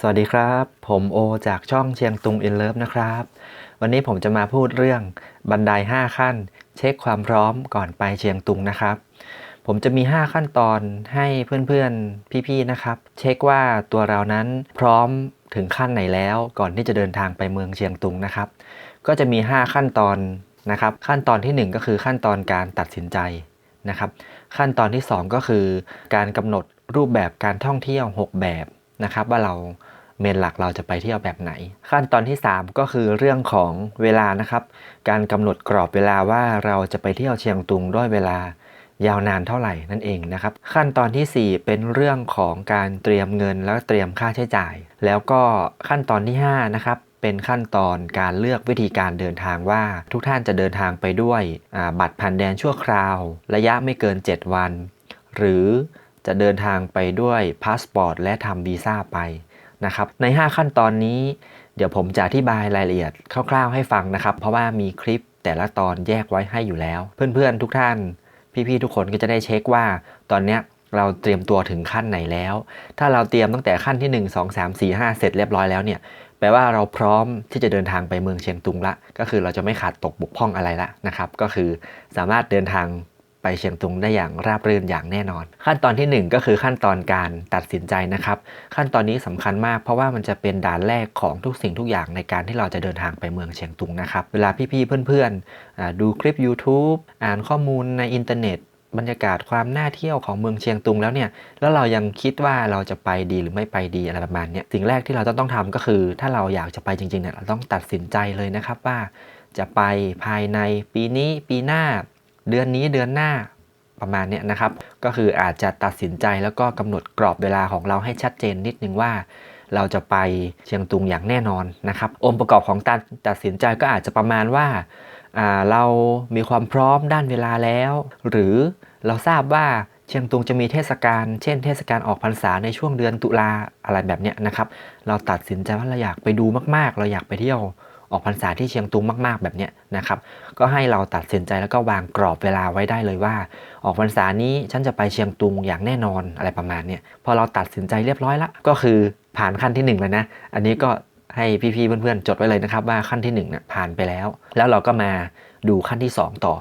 สวัสดีครับ ผมโอจากช่องเชียงตุงอินเลิฟนะครับ วันนี้ผมจะมาพูดเรื่องบันได 5 ขั้น เช็คความพร้อมก่อนไปเชียงตุงนะครับ ผมจะมี 5 ขั้นตอนให้เพื่อนๆพี่ๆนะครับ เช็คว่าตัวเรานั้นพร้อมถึงขั้นไหนแล้วก่อนที่จะเดินทางไปเมืองเชียงตุงนะครับ ก็จะมี 5 ขั้นตอนนะครับ ขั้นตอนทีหนึ่1 ก็คือขั้นตอนการตัดสินใจนะครับ ขั้นตอนที่ 2 ก็คือ การกำหนดรูปแบบการท่องเที่ยว 6 แบบ นะครับว่าเราเมนหลักเราจะไปเที่ยวแบบไหน ขั้นตอนที่ 3 ก็คือเรื่องของเวลานะครับ การกำหนดกรอบเวลาว่าเราจะไปเที่ยวเชียงตุงด้วยเวลายาวนานเท่าไหร่นั่นเองนะครับ ขั้นตอนทีสี่ 4 เป็นเรื่องของการเตรียมเงินแล้วเตรียมค่าใช้จ่าย แล้วก็ขั้นตอนที่5นะครับเป็นขั้นตอนการเลือกวิธีการเดินทางว่าทุกท่านจะเดินทางไปด้วยบัตรผ่านแดนชั่วคราว ระยะไม่เกิน 7 วัน หรือ จะเดินทางไปด้วยพาสปอร์ตและทำวีซ่าไปนะครับใน 5 ขั้นตอนนี้ เดี๋ยวผมจะอธิบายรายละเอียดคร่าวๆให้ฟังนะครับ เพราะว่ามีคลิปแต่ละตอนแยกไว้ให้อยู่แล้ว เพื่อนๆทุกท่าน พี่ๆทุกคนก็จะได้เช็คว่า ตอนเนี้ยเราเตรียมตัวถึงขั้นไหนแล้ว ถ้าเราเตรียมตั้งแต่ขั้นที่ 1 2 3 4 5 เสร็จเรียบร้อยแล้วเนี่ยแปลว่าเราพร้อมที่จะเดินทางไปเมืองเชียงตุงละ ก็คือเราจะไม่ขาดตกบกพร่องอะไรละนะครับ ก็คือสามารถเดินทาง ไปเชียงตุงได้อย่างราบรื่นอย่างแน่นอน ขั้นตอนที่ 1 ก็คือขั้นตอนการตัดสินใจนะครับ ขั้นตอนนี้สำคัญมากเพราะว่ามันจะเป็นด่านแรกของทุกสิ่งทุกอย่างในการที่เราจะเดินทางไปเมืองเชียงตุงนะครับ เวลาพี่ๆเพื่อนๆดูคลิป YouTube อ่านข้อมูลในอินเทอร์เน็ตบรรยากาศความน่าเที่ยวของเมืองเชียงตุงแล้วเนี่ย แล้วเรายังคิดว่าเราจะไปดีหรือไม่ไปดีอะไรประมาณนี้สิ่งแรกที่เราต้องต้องทำก็คือ ถ้าเราอยากจะไปจริงๆเนี่ยเราต้องตัดสินใจเลยนะครับว่าจะไปภายในปีนี้ปีหน้า เดือนนี้เดือนหน้าประมาณนี้นะครับ ก็คืออาจจะตัดสินใจแล้วก็กำหนดกรอบเวลาของเราให้ชัดเจนนิดนึงว่า เราจะไปเชียงตุงอย่างแน่นอนนะครับ องค์ประกอบของการตัดสินใจก็อาจจะประมาณว่าเรามีความพร้อมด้านเวลาแล้ว หรือเราทราบว่าเชียงตุงจะมีเทศกาล เช่น เทศกาลออกพรรษาในช่วงเดือนตุลาอะไรแบบนี้นะครับ เราตัดสินใจว่าเราอยากไปดูมาก ๆ เราอยากไปเที่ยว ออกพรรษาที่เชียงตุงมากๆ แบบนี้นะครับก็ให้เราตัดสินใจแล้วก็วางกรอบเวลาไว้ได้เลยว่า ออกพรรษานี้ฉันจะไปเชียงตุงอย่างแน่นอนอะไรประมาณนี้พอเราตัดสินใจเรียบร้อยแล้วก็คือผ่านขั้นที่ 1 เลยนะ อันนี้ก็ ให้พี่ๆเพื่อนๆจดไว้เลยนะครับว่าขั้นที่1เนี่ยผ่านไปแล้ว แล้วเราก็มาดูขั้นที่ 2 ต่อ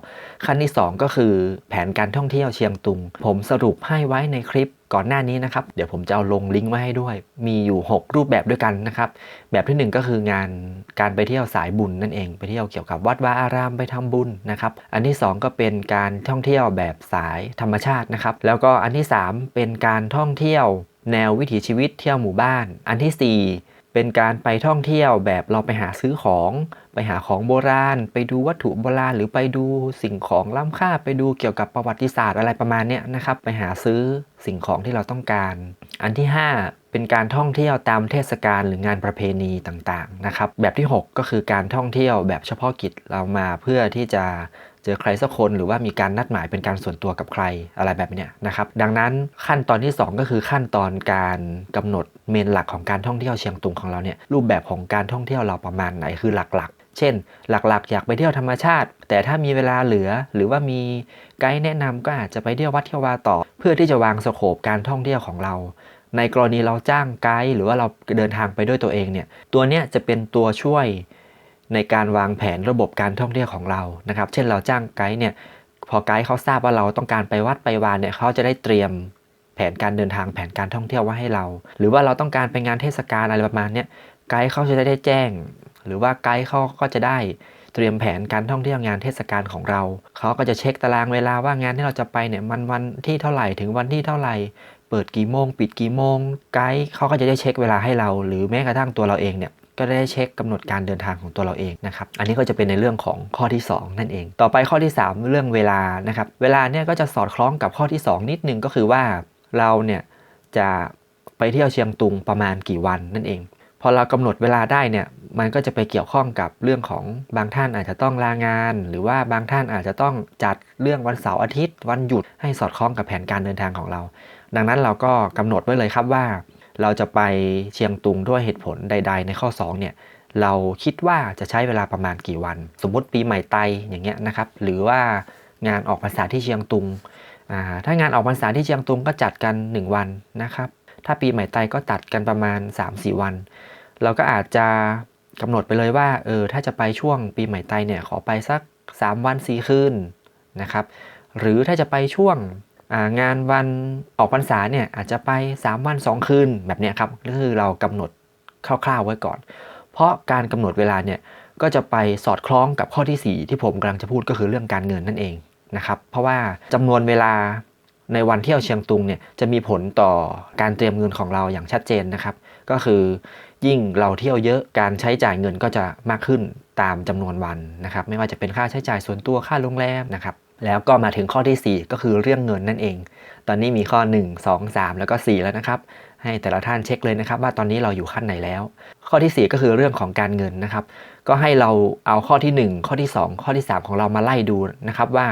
ขั้นที่ 2 ก็คือแผนการท่องเที่ยวเชียงตุง ผมสรุปให้ไว้ในคลิปก่อนหน้านี้นะครับ เดี๋ยวผมจะเอาลงลิงก์ไว้ให้ด้วย มีอยู่ 6 รูปแบบด้วยกันนะครับ แบบที่ 1 ก็คืองานการไปเที่ยวสายบุญนั่นเอง ไปเที่ยวเกี่ยวกับวัดวาอารามไปทำบุญนะครับ อันที่ 2 ก็เป็นการท่องเที่ยวแบบสายธรรมชาตินะครับ แล้วก็อันที่ 3 เป็นการท่องเที่ยว แนววิถีชีวิตเที่ยวหมู่บ้าน อันที่ 4 เป็นการไปท่องเที่ยวแบบเราไปหาซื้อของ ไปหาของโบราณ ไปดูวัตถุโบราณ หรือไปดูสิ่งของล้ำค่า ไปดูเกี่ยวกับประวัติศาสตร์อะไรประมาณนี้นะครับ ไปหาซื้อสิ่งของที่เราต้องการ อันที่ 5 เป็นการท่องเที่ยวตามเทศกาลหรืองานประเพณีต่างๆนะครับ แบบที่ 6 ก็คือการท่องเที่ยวแบบเฉพาะกิจเรามาเพื่อที่จะ เจอใครสักคนหรือว่ามีการนัดหมายเป็นการส่วนตัวกับใครอะไรแบบนี้นะครับดังนั้นขั้นตอนที่ 2 ก็คือขั้นตอนการกำหนดเมนหลักของการท่องเที่ยวเชียงตุงของเราเนี่ยรูปแบบของการท่องเที่ยวเราประมาณไหนคือหลักๆ เช่น หลักๆ อยากไปเที่ยวธรรมชาติ แต่ถ้ามีเวลาเหลือ หรือว่ามีไกด์แนะนำก็อาจจะไปเที่ยววัดเที่ยววาต่อ เพื่อที่จะวางสโคปการท่องเที่ยวของเราในกรณีเราจ้างไกด์หรือว่าเราเดินทางไปด้วยตัวเองเนี่ยตัวเนี้ยจะเป็นตัวช่วย ในการวางแผนระบบการท่องเที่ยวของเรานะครับ เช่นเราจ้างไกด์เนี่ยพอไกด์เขาทราบว่าเราต้องการไปวัดไปวานเนี่ยเขาจะได้เตรียมแผนการเดินทางแผนการท่องเที่ยวไว้ให้เรา หรือว่าเราต้องการไปงานเทศกาลอะไรประมาณนี้ไกด์เขาจะได้แจ้ง หรือว่าไกด์เขาก็จะได้เตรียมแผนการท่องเที่ยวงานเทศกาลของเรา เขาก็จะเช็คตารางเวลาว่างานที่เราจะไปเนี่ยมันวันที่เท่าไหร่ถึงวันที่เท่าไหร่ เปิดกี่โมง ปิดกี่โมง ไกด์เขาก็จะได้เช็คเวลาให้เรา หรือแม้กระทั่งตัวเราเองเนี่ย ก็ได้เช็คกำหนดการเดินทางของตัวเราเองนะครับอันนี้ก็จะเป็นในเรื่องของข้อที่ 2 นั่นเอง ต่อไปข้อที่ 3 เรื่องเวลานะครับเวลาเนี่ยก็จะสอดคล้องกับข้อที่ 2 นิดนึงก็คือว่าเราเนี่ยจะไปเที่ยวเชียงตุงประมาณกี่วันนั่นเองพอเรากำหนดเวลาได้เนี่ยมันก็จะไปเกี่ยวข้องกับเรื่องของบางท่านอาจจะต้องลางาน หรือว่าบางท่านอาจจะต้องจัดเรื่องวันเสาร์อาทิตย์ วันหยุดให้สอดคล้องกับแผนการเดินทางของเรา ดังนั้นเราก็กำหนดไว้เลยครับว่า เราจะไปเชียงตุงด้วยเหตุผลใด ๆ ในข้อ 2 เนี่ยเราคิดว่าจะใช้เวลาประมาณกี่วัน สมมติปีใหม่ไตอย่างเงี้ยนะครับ หรือว่างานออกพรรษาที่เชียงตุง ถ้างานออกพรรษาที่เชียงตุงก็จัดกัน 1 วันนะครับ ถ้าปีใหม่ไทยก็ตัดกันประมาณ 3-4 วัน เราก็อาจจะกำหนดไปเลยว่าเออถ้าจะไปช่วงปีใหม่ไทยเนี่ยขอไปสัก 3 วัน 4 คืนนะครับ หรือถ้าจะไปช่วง งานวันออกพรรษาเนี่ยอาจจะไป 3 วัน 2 คืนแบบนี้ครับก็คือเรากำหนดคร่าวๆไว้ก่อน เพราะการกำหนดเวลาเนี่ยก็จะไปสอดคล้องกับข้อที่ 4 ที่ผมกำลังจะพูดก็คือเรื่องการเงินนั่นเองนะครับเพราะว่าจำนวนเวลาในวันเที่ยวเชียงตุงเนี่ยจะมีผลต่อการเตรียมเงินของเราอย่างชัดเจนนะครับ ก็คือยิ่งเราเที่ยวเยอะการใช้จ่ายเงินก็จะมากขึ้นตามจำนวนวันนะครับ ไม่ว่าจะเป็นค่าใช้จ่ายส่วนตัวค่าโรงแรมนะครับ แล้วก็มาถึงข้อที่ 4 ก็คือเรื่องเงินนั่นเอง ตอนนี้มีข้อ 1 2 3 แล้วก็ 4 แล้วนะครับ ให้แต่ละท่านเช็คเลยนะครับ ว่าตอนนี้เราอยู่ขั้นไหนแล้ว ข้อที่ 4 ก็คือเรื่องของการเงินนะครับ ก็ให้เราเอาข้อที่ 1 ข้อที่ 2 ข้อที่ 3 ของเรามาไล่ดูนะครับว่า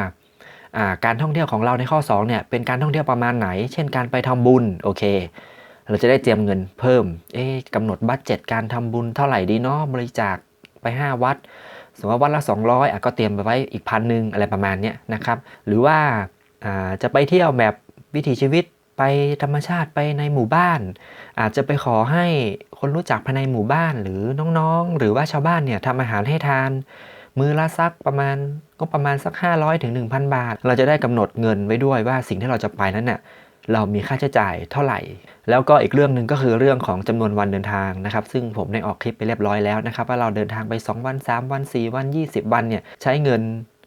การท่องเที่ยวของเราในข้อ2เนี่ยเป็นการท่องเที่ยวประมาณไหน เช่นการไปทำบุญโอเค เราจะได้เตรียมเงินเพิ่ม เอ๊กำหนดบัตเจ็ตการทำบุญเท่าไหร่ดีเนาะบริจาคไป 5 วัด สมมติว่าวัดละ 200อะก็เตรียมไปไว้อีกพันหนึ่งอะไรประมาณนี้นะครับ หรือว่าจะไปเที่ยวแบบวิถีชีวิตไปธรรมชาติไปในหมู่บ้าน อาจจะไปขอให้คนรู้จักภายในหมู่บ้านหรือน้องๆ หรือว่าชาวบ้านเนี่ยทำอาหารให้ทาน มือละสักประมาณก็ประมาณสัก 500ถึง1,000 บาท เราจะได้กำหนดเงินไว้ด้วยว่าสิ่งที่เราจะไปนั้นเนี่ย เรามีค่าใช้จ่ายเท่าไหร่ แล้วก็อีกเรื่องหนึ่งก็คือเรื่องของจำนวนวันเดินทางนะครับ ซึ่งผมได้ออกคลิปไปเรียบร้อยแล้วนะครับว่าเราเดินทางไป 2 วัน 3 วัน 4 วัน 20 วันเนี่ยใช้เงิน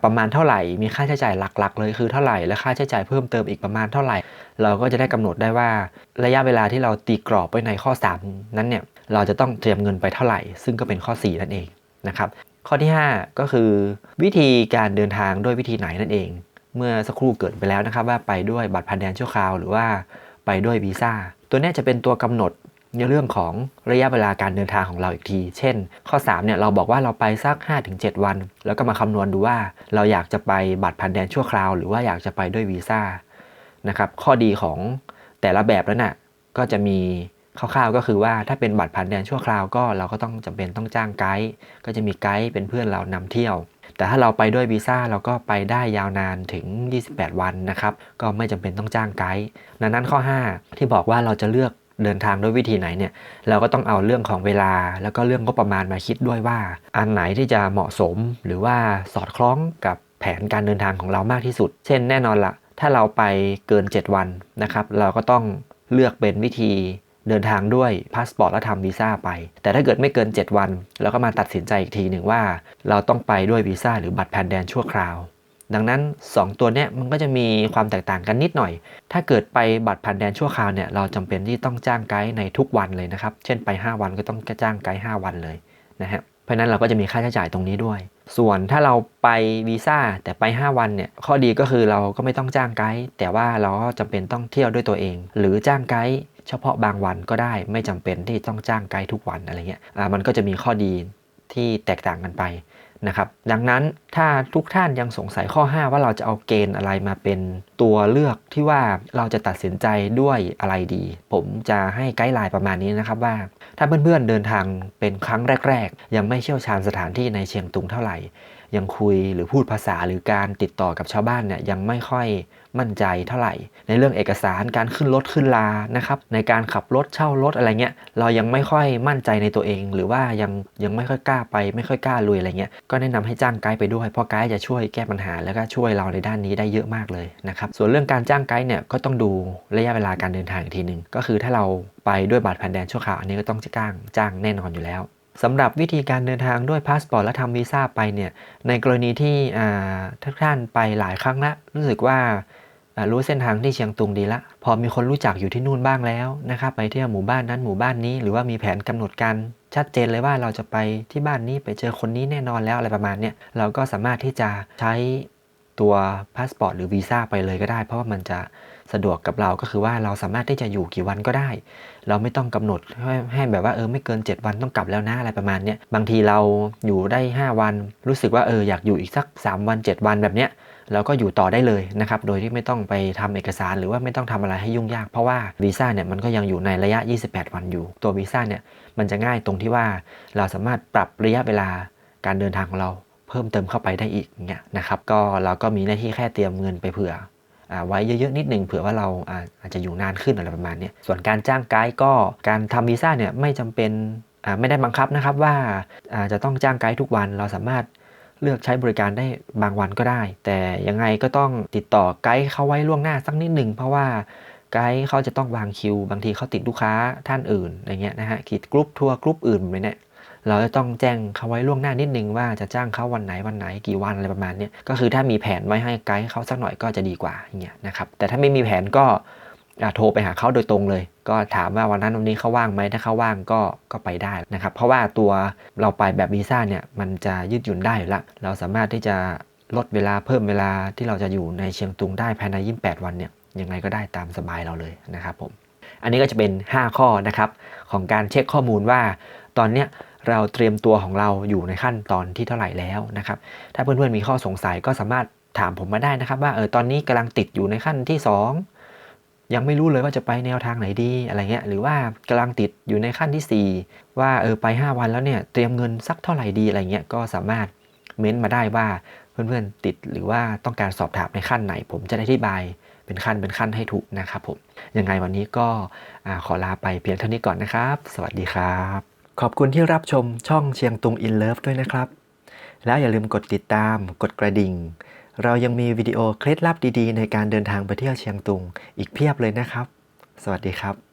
ประมาณเท่าไหร่ มีค่าใช้จ่ายหลักๆ เลยคือเท่าไหร่ และค่าใช้จ่ายเพิ่มเติมอีกประมาณเท่าไหร่ เราก็จะได้กำหนดได้ว่าระยะเวลาที่เราตีกรอบไว้ในข้อ 3 นั้นเนี่ยเราจะต้องเตรียมเงินไปเท่าไหร่ ซึ่งก็เป็นข้อ 4 นั่นเองนะครับข้อที่ 5 ก็คือวิธีการเดินทางด้วยวิธีไหนนั่นเอง เมื่อสักครู่เกิดไปแล้วนะครับ ว่าไปด้วยบัตรผ่านแดนชั่วคราว หรือว่าไปด้วยวีซ่า ตัวนี้จะเป็นตัวกำหนดในเรื่องของระยะเวลาการเดินทางของเราอีกที เช่น ข้อ3เนี่ยเราบอกว่าเราไปสัก 5-7 วัน แล้วก็มาคำนวณดูว่าเราอยากจะไปบัตรผ่านแดนชั่วคราว หรือว่าอยากจะไปด้วยวีซ่านะครับ ข้อดีของแต่ละแบบแล้วนะ่ะก็จะมีคร่าวๆก็คือว่าถ้าเป็นบัตรผ่านแดนชั่วคราวก็เราก็ต้องจำเป็นต้องจ้างไกด์ก็จะมีไกด์เป็นเพื่อนเรานำเที่ยว แต่ถ้าเราไปด้วยวีซ่าเราก็ไปได้ยาวนานถึง 28 วันนะครับ ก็ไม่จำเป็นต้องจ้างไกด์ดังนั้นข้อ 5 ที่บอกว่าเราจะเลือกเดินทางด้วยวิธีไหนเนี่ย เราก็ต้องเอาเรื่องของเวลา แล้วก็เรื่องงบประมาณมาคิดด้วยว่า อันไหนที่จะเหมาะสม หรือว่าสอดคล้องกับแผนการเดินทางของเรามากที่สุด เช่นแน่นอนละถ้าเราไปเกิน 7 วันนะครับ เราก็ต้องเลือกเป็นวิธี เดินทางด้วยพาสปอร์ตและทำวีซ่าไป แต่ถ้าเกิดไม่เกิน 7 วัน เราก็มาตัดสินใจอีกทีหนึ่งว่า เราต้องไปด้วยวีซ่าหรือบัตรแผ่นแดนชั่วคราว ดังนั้น 2 ตัวเนี้ยมันก็จะมีความแตกต่างกันนิดหน่อย ถ้าเกิดไปบัตรผ่านแดนชั่วคราวเนี่ยเราจำเป็นที่ต้องจ้างไกด์ในทุกวันเลยนะครับ เช่นไป 5 วันก็ต้องจ้างไกด์5วันเลยนะฮะเพราะนั้นเราก็จะมีค่าใช้จ่ายตรงนี้ด้วย ส่วนถ้าเราไปวีซ่าแต่ไป 5 วันเนี่ยข้อดีก็คือเราก็ไม่ต้องจ้างไกด์แต่ว่าเราก็จำเป็นต้องเที่ยวด้วยตัวเอง หรือจ้างไกด์ เฉพาะบางวันก็ได้ไม่จำเป็นที่ต้องจ้างไกด์ทุกวันอะไรเงี้ยมันก็จะมีข้อดีที่แตกต่างกันไปนะครับดังนั้นถ้าทุกท่านยังสงสัยข้อ 5 ว่าเราจะเอาเกณฑ์อะไรมาเป็นตัวเลือกที่ว่าเราจะตัดสินใจด้วยอะไรดี ผมจะให้ไกด์ไลน์ประมาณนี้นะครับว่า ถ้าเพื่อนๆเดินทางเป็นครั้งแรก ๆ ยังไม่เชี่ยวชาญสถานที่ในเชียงตุงเท่าไหร่ ยังคุยหรือพูดภาษาหรือการติดต่อกับชาวบ้านเนี่ยยังไม่ค่อยมั่นใจเท่าไหร่ ในเรื่องเอกสารการขึ้นรถขึ้นลานะครับในการขับรถเช่ารถอะไรเงี้ยเรายังไม่ค่อยมั่นใจในตัวเอง หรือว่ายังยังไม่ค่อยกล้าไปไม่ค่อยกล้าลุยอะไรเงี้ยก็แนะนำให้จ้างไกด์ไปด้วยเพราะไกด์จะช่วยแก้ปัญหาแล้วก็ช่วยเราในด้านนี้ได้เยอะมากเลยนะครับส่วนเรื่องการจ้างไกด์เนี่ยก็ต้องดูระยะเวลาการเดินทางอีกทีหนึ่งก็คือถ้าเราไปด้วยบัตรผ่นแดนชั่วคราวอันนี้ก็ต้องจ้างจ้างแน่นอนอยู่แล้ว สำหรับวิธีการเดินทางด้วยพาสปอร์ตและทำวีซ่าไปเนี่ยในกรณีที่ทุกท่านไปหลายครั้งแล้วรู้สึกว่ารู้เส้นทางที่เชียงตุงดีละ พอมีคนรู้จักอยู่ที่นู่นบ้างแล้วนะครับไปเที่ยวหมู่บ้านนั้นหมู่บ้านนี้ หรือว่ามีแผนกำหนดการชัดเจนเลยว่าเราจะไปที่บ้านนี้ไปเจอคนนี้แน่นอนแล้วอะไรประมาณเนี้ยเราก็สามารถที่จะใช้ตัวพาสปอร์ตหรือวีซ่าไปเลยก็ได้ เพราะว่ามันจะ สะดวกกับเราก็คือว่าเราสามารถที่จะอยู่กี่วันก็ได้ เราไม่ต้องกำหนดให้แบบว่าเออไม่เกิน 7 วันต้องกลับแล้วนะอะไรประมาณนี้บางทีเราอยู่ได้ 5 วัน รู้สึกว่าเอออยากอยู่อีกสัก 3 วัน 7 วันแบบเนี้ยเราก็อยู่ต่อได้เลยนะครับ โดยที่ไม่ต้องไปทำเอกสารหรือว่าไม่ต้องทำอะไรให้ยุ่งยาก เพราะว่าวีซ่าเนี่ยมันก็ยังอยู่ในระยะ 28 วันอยู่ ตัววีซ่าเนี่ยมันจะง่ายตรงที่ว่าเราสามารถปรับระยะเวลาการเดินทางของเราเพิ่มเติมเข้าไปได้อีกเงี้ยนะครับ ก็เราก็มีหน้าที่แค่เตรียมเงินไปเผื่อ ไว้เยอะๆนิดหนึ่งเผื่อว่าเราอาจจะอยู่นานขึ้นอะไรประมาณนี้ส่วนการจ้างไกด์ก็การทำวีซ่าเนี่ยไม่จำเป็นไม่ได้บังคับนะครับว่าจะต้องจ้างไกด์ทุกวันเราสามารถเลือกใช้บริการได้บางวันก็ได้ แต่ยังไงก็ต้องติดต่อไกด์เขาไว้ล่วงหน้าสักนิดหนึ่งเพราะว่าไกด์เขาจะต้องวางคิว บางทีเขาติดลูกค้าท่านอื่นอะไรเงี้ยนะฮะคิดกรุ๊ปทัวร์กรุ๊ปอื่นไปเนี่ย เราจะต้องแจ้งเขาไว้ล่วงหน้านิดนึงว่าจะจ้างเขาวันไหนวันไหนกี่วันอะไรประมาณนี้ก็คือถ้ามีแผนไว้ให้ไกด์เขาสักหน่อยก็จะดีกว่าอย่างเงี้ยนะครับแต่ถ้าไม่มีแผนก็โทรไปหาเขาโดยตรงเลย ก็ถามว่าวันนั้นวันนี้เขาว่างไหมถ้าเขาว่างก็ก็ไปได้นะครับ เพราะว่าตัวเราไปแบบวีซ่าเนี่ยมันจะยืดหยุ่นได้อยู่ละเราสามารถที่จะลดเวลาเพิ่มเวลาที่เราจะอยู่ในเชียงตุงได้ภายใน28 วันเนี่ยยังไงก็ได้ตามสบายเราเลยนะครับผมอันนี้ก็จะเป็น 5 ข้อนะครับของการเช็คข้อมูลว่าตอนเนี้ย เราเตรียมตัวของเราอยู่ในขั้นตอนที่เท่าไหร่แล้วนะครับ ถ้าเพื่อนๆมีข้อสงสัยก็สามารถถามผมมาได้นะครับ ว่าเออตอนนี้กำลังติดอยู่ในขั้นที่ 2 ยังไม่รู้เลยว่าจะไปแนวทางไหนดีอะไรเงี้ยหรือว่ากำลังติดอยู่ในขั้นที่ 4 ว่าเออไป 5 วันแล้วเนี่ยเตรียมเงินสักเท่าไหร่ดีอะไรเงี้ยก็สามารถเม้นต์มาได้ว่าเพื่อนๆติดหรือว่าต้องการสอบถามในขั้นไหน ผมจะได้อธิบายเป็นขั้นเป็นขั้นให้ถูกนะครับผมยังไงวันนี้ก็อขอลาไปเพียงเท่านี้ก่อนนะครับ สวัสดีครับ ขอบคุณที่รับชมช่องเชียงตุงอินเลิฟด้วยนะครับ แล้วอย่าลืมกดติดตาม กดกระดิ่ง เรายังมีวิดีโอเคล็ดลับดีๆ ในการเดินทางไปเที่ยวเชียงตุงอีกเพียบเลยนะครับ สวัสดีครับ